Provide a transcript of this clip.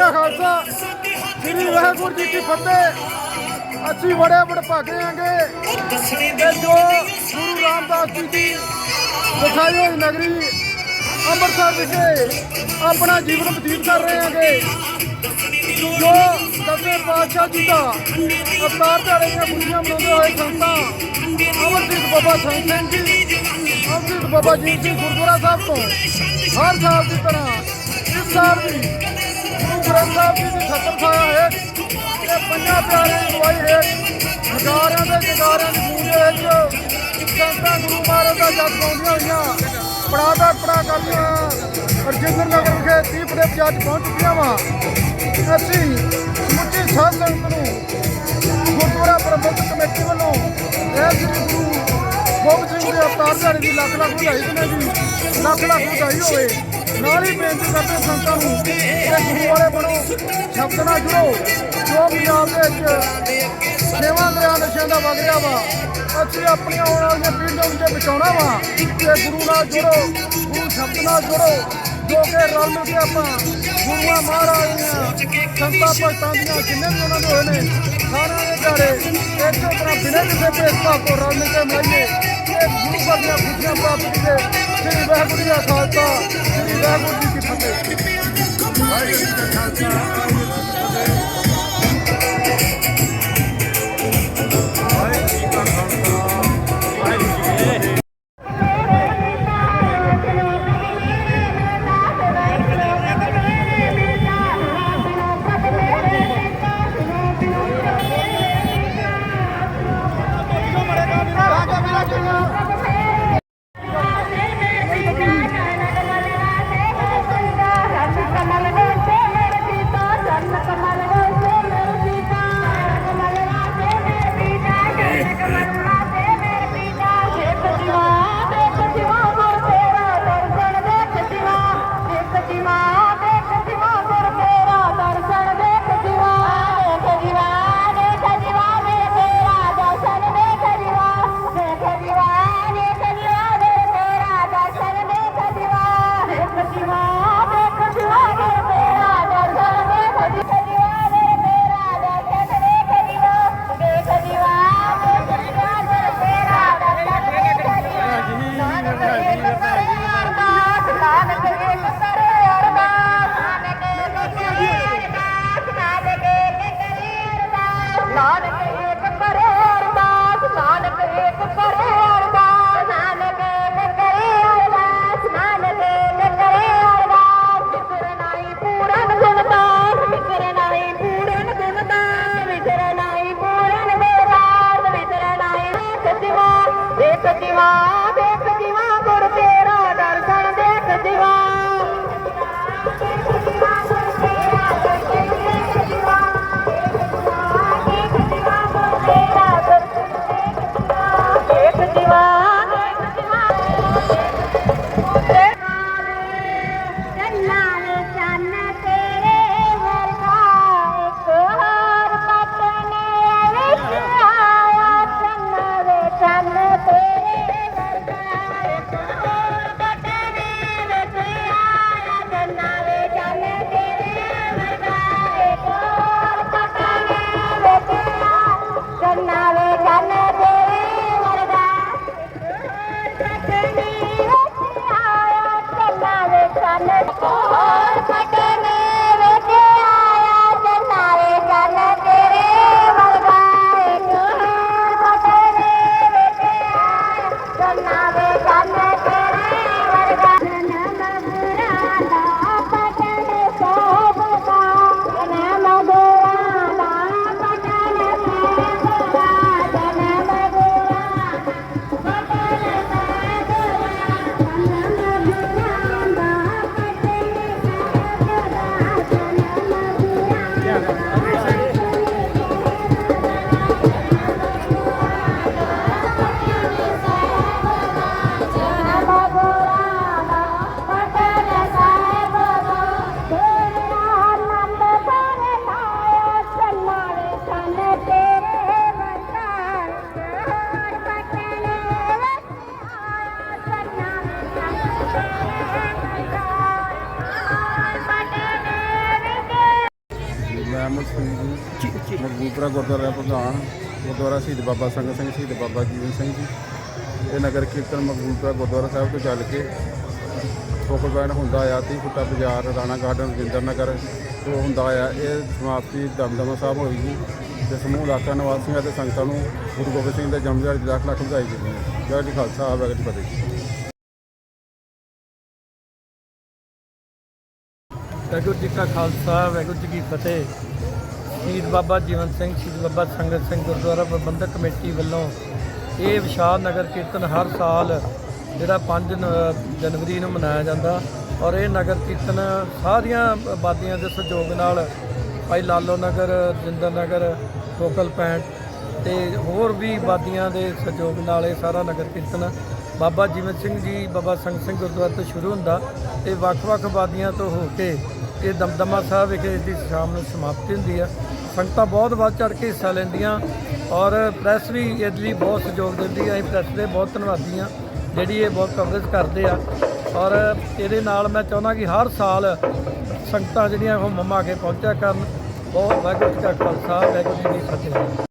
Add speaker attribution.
Speaker 1: ਜੀ ਖਾਲਸਾ। ਸ੍ਰੀ ਵਾਹਿਗੁਰੂ ਜੀ ਕੀ ਫਤਿਹ। ਅਸੀਂ ਬੜੇ ਵਡਭਾਗੇ ਆਂਗੇ। ਤੇ ਜੋ ਗੁਰੂ ਰਾਮਦਾਸ ਜੀ ਦੀ ਵਿਖਾਈ ਨਗਰੀ ਅੰਮ੍ਰਿਤਸਰ ਵਿਖੇ ਆਪਣਾ ਜੀਵਨ ਬਤੀਤ ਕਰ ਰਹੇ ਆਂਗੇ। ਜੋ ਦਸਵੇਂ ਪਾਤਸ਼ਾਹ ਜੀ ਦਾ ਅਵਤਾਰ ਦਿਹਾੜੇ ਦੀਆਂ ਖੁਸ਼ੀਆਂ ਮਨਾਉਂਦੇ ਹੋਏ ਸੰਤਾਂ, ਅਮਰਜੀਤ ਬਾਬਾ ਸੰਤ ਸਿੰਘ ਜੀ, ਅਮਰਜੀਤ ਬਾਬਾ ਜੀ ਸਿੰਘ ਗੁਰਦੁਆਰਾ ਸਾਹਿਬ ਤੋਂ ਹਰ ਸਾਲ ਦੀ ਤਰ੍ਹਾਂ ਇਸ ਸਾਲ ਵੀ ਗੁਰੂ ਗ੍ਰੰਥ ਸਾਹਿਬ ਜੀ ਦੀ ਛਤਰ ਛਾਇਆ ਹੈ। ਤੇ ਪੰਜਾਂ ਪਿਆਰਿਆਂ ਦੀ ਅਗਵਾਈ ਹੈ। ਹਜ਼ਾਰਾਂ ਦੇ ਜਗਾਰਿਆਂ ਦੀ ਗੂੰਜ ਵਿੱਚ ਸੰਤਾਂ ਗੁਰੂ ਮਹਾਰਾਜ ਦਾ ਜਪ ਗਾਉਂਦੀਆਂ ਹੋਈਆਂ। ਪੜਾ ਦਾ ਪੜਾ ਕਰਦੀਆਂ ਰਜਿੰਦਰ ਨਗਰ ਵਿਖੇ ਦੀਪ ਦੇ ਜੱਜ ਪਹੁੰਚ ਚੁੱਕੀਆਂ ਵਾ। ਅਸੀਂ ਸਮੁੱਚੀ ਸਾਧ ਸੰਗਤ ਨੂੰ ਗੁਰਦੁਆਰਾ ਪ੍ਰਬੰਧਕ ਕਮੇਟੀ ਵੱਲੋਂ ਇਹ ਸ੍ਰੀ ਗੁਰੂ ਗੋਬਿੰਦ ਸਿੰਘ ਦੇ ਅਵਤਾਰ ਦਿਹਾੜੇ ਦੀ ਲੱਖ ਲੱਖ ਵਧਾਈ ਦਿੰਦੇ ਜੀ। ਲੱਖ ਲੱਖ ਵਧਾਈ ਹੋਵੇ। ਨਾਲ ਹੀ ਬੇਨਤੀ ਕਰਦੇ ਸੰਤਾਂ ਨੂੰ ਕਿ ਗੁਰੂ ਵਾਲੇ ਬਣੋ। ਸ਼ਬਦ ਨਾਲ ਜੁੜੋ ਜੋ ਪੰਜਾਬ ਦੇ ਵਿੱਚ ਸੇਵਾ ਦਰਿਆ ਨਸ਼ਿਆਂ ਦਾ ਵਗ ਰਿਹਾ ਵਾ, ਅਸੀਂ ਆਪਣੀਆਂ ਆਉਣ ਵਾਲੀਆਂ ਪੀੜ੍ਹੀਆਂ ਨੂੰ ਬਚਾਉਣਾ ਵਾ, ਤੇ ਗੁਰੂ ਨਾਲ ਜੁੜੋ, ਗੁਰੂ ਸ਼ਬਦ ਨਾਲ ਜੁੜੋ, ਜੋ ਕਿ ਰਲ ਮਿਲ ਕੇ ਆਪਾਂ ਗੁਰੂਆਂ, ਮਹਾਰਾਜ ਦੀਆਂ ਸੰਤਾਂ, ਭਗਤਾਂ ਦੀਆਂ ਜਿੰਨੇ ਵੀ ਉਹਨਾਂ ਦੇ ਹੋਏ ਨੇ, ਸਾਰਿਆਂ ਦੇ ਘਰੇ ਇਸੇ ਤਰ੍ਹਾਂ ਬਿਨਾਂ ਕਿਸੇ ਭੇਦਭਾਵ ਤੋਂ ਰਲ ਮਿਲ ਕੇ ਮਨਾਈਏ। ਇਹ ਗੁਰੂ ਘਰ ਦੀਆਂ ਖੁਸ਼ੀਆਂ ਪ੍ਰਾਪਤ ਕੀਤੇ। ਸ੍ਰੀ ਵਾਹਿਗੁਰੂ ਜੀ ਦਾ ਖਾਲਸਾ, ਸ੍ਰੀ ਵਾਹਿਗੁਰੂ ਜੀ ਕੀ ਫਤਿਹ। ਵਾਹਿਗੁਰੂ ਜੀ ਦਾ ਖਾਲਸਾ ਵਾਹਿਗੁਰੂ
Speaker 2: Yeah. ਸਿੰਘ ਜੀ। ਮਕਬੂਲਪੁਰਾ ਗੁਰਦੁਆਰਾ ਪ੍ਰਧਾਨ, ਗੁਰਦੁਆਰਾ ਸ਼ਹੀਦ ਬਾਬਾ ਸੰਗਤ ਸਿੰਘ, ਸ਼ਹੀਦ ਬਾਬਾ ਜੀਵਨ ਸਿੰਘ ਜੀ। ਇਹ ਨਗਰ ਕੀਰਤਨ ਮਕਬੂਲਪੁਰਾ ਗੁਰਦੁਆਰਾ ਸਾਹਿਬ ਤੋਂ ਚੱਲ ਕੇ ਫੋਕਲ ਹੁੰਦਾ ਆ, ਤੀਹ ਫੁੱਟਾ ਬਾਜ਼ਾਰ, ਰਾਣਾ ਗਾਰਡਨ, ਰਜਿੰਦਰ ਨਗਰ ਤੋਂ ਹੁੰਦਾ ਆ, ਇਹ ਸਮਾਪਤੀ ਦਮਦਮਾ ਸਾਹਿਬ ਹੋਏਗੀ ਤੇ ਸਮੂਹ ਇਲਾਕਾ ਨਿਵਾਸੀਆਂ ਤੇ ਸੰਗਤਾਂ ਨੂੰ ਗੁਰੂ ਗੋਬਿੰਦ ਸਿੰਘ ਦੇ ਜਨਮ ਦਿਹਾੜੇ ਦੀ ਲੱਖ ਲੱਖ ਵਧਾਈ ਦਿੰਦੇ ਹਾਂ ਜੈ ਜੀ ਖਾਲਸਾ, ਵਾਹਿਗੁਰੂ ਜੀ ਕੀ ਫਤਿਹ
Speaker 3: ਵਾਹਿਗੁਰੂ ਜੀ ਕਾ ਖਾਲਸਾ, ਵਾਹਿਗੁਰੂ ਜੀ ਕੀ ਫਤਿਹ। ਸ਼ਹੀਦ ਬਾਬਾ ਜੀਵਨ ਸਿੰਘ, ਸ਼ਹੀਦ ਬਾਬਾ ਸੰਗਤ ਸਿੰਘ ਗੁਰਦੁਆਰਾ ਪ੍ਰਬੰਧਕ ਕਮੇਟੀ ਵੱਲੋਂ ਇਹ ਵਿਸ਼ਾਲ ਨਗਰ ਕੀਰਤਨ ਹਰ ਸਾਲ ਜਿਹੜਾ 5 ਜਨਵਰੀ ਨੂੰ ਮਨਾਇਆ ਜਾਂਦਾ ਔਰ ਇਹ ਨਗਰ ਕੀਰਤਨ ਸਾਰੀਆਂ ਆਬਾਦੀਆਂ ਦੇ ਸਹਿਯੋਗ ਨਾਲ ਭਾਈ ਲਾਲੋ ਨਗਰ ਜਿੰਦਰ ਨਗਰ ਫੋਕਲ ਪੈਂਟ ਤੇ ਹੋਰ ਵੀ ਆਬਾਦੀਆਂ ਦੇ ਸਹਿਯੋਗ ਨਾਲ ਇਹ ਸਾਰਾ ਨਗਰ ਕੀਰਤਨ ਬਾਬਾ ਜੀਵਨ ਸਿੰਘ ਜੀ, ਬਾਬਾ ਸੰਗਤ ਸਿੰਘ ਗੁਰਦੁਆਰਾ ਤੋਂ ਸ਼ੁਰੂ ਹੁੰਦਾ ਤੇ ਵੱਖ-ਵੱਖ ਆਬਾਦੀਆਂ ਤੋਂ ਹੋ ਕੇ ਇਹ ਦਮਦਮਾ ਸਾਹਿਬ ਵਿਖੇ ਇਸ ਦੀ ਸ਼ਾਮ ਨੂੰ ਸਮਾਪਤੀ ਹੁੰਦੀ ਆ। ਸੰਗਤਾਂ ਬਹੁਤ ਵੱਧ ਚੜ ਕੇ ਹਿੱਸਾ ਲੈਂਦੀਆਂ ਔਰ ਪ੍ਰੈਸ ਵੀ ਇਹਦੇ ਲਈ ਬਹੁਤ ਸਹਿਯੋਗ ਦਿੰਦੀ ਆ। ਅਸੀਂ ਪ੍ਰੈਸ ਦੇ ਬਹੁਤ ਧੰਨਵਾਦੀ ਆ, ਜਿਹੜੀ ਇਹ ਬਹੁਤ ਕਵਰੇਜ ਕਰਦੇ ਆ। ਔਰ ਇਹਦੇ ਨਾਲ ਮੈਂ ਚਾਹੁੰਦਾ ਕਿ ਹਰ ਸਾਲ ਸੰਗਤਾਂ ਜਿਹੜੀਆਂ ਉਹ ਮੰਮਾ ਕੇ ਪਹੁੰਚਿਆ ਕਰਨ। ਬਹੁਤ ਵਾਹਿਗੁਰੂ ਜੀ ਕਾ ਖਾਲਸਾ, ਵਾਹਿਗੁਰੂ ਜੀ ਕੀ ਫਤਿਹ।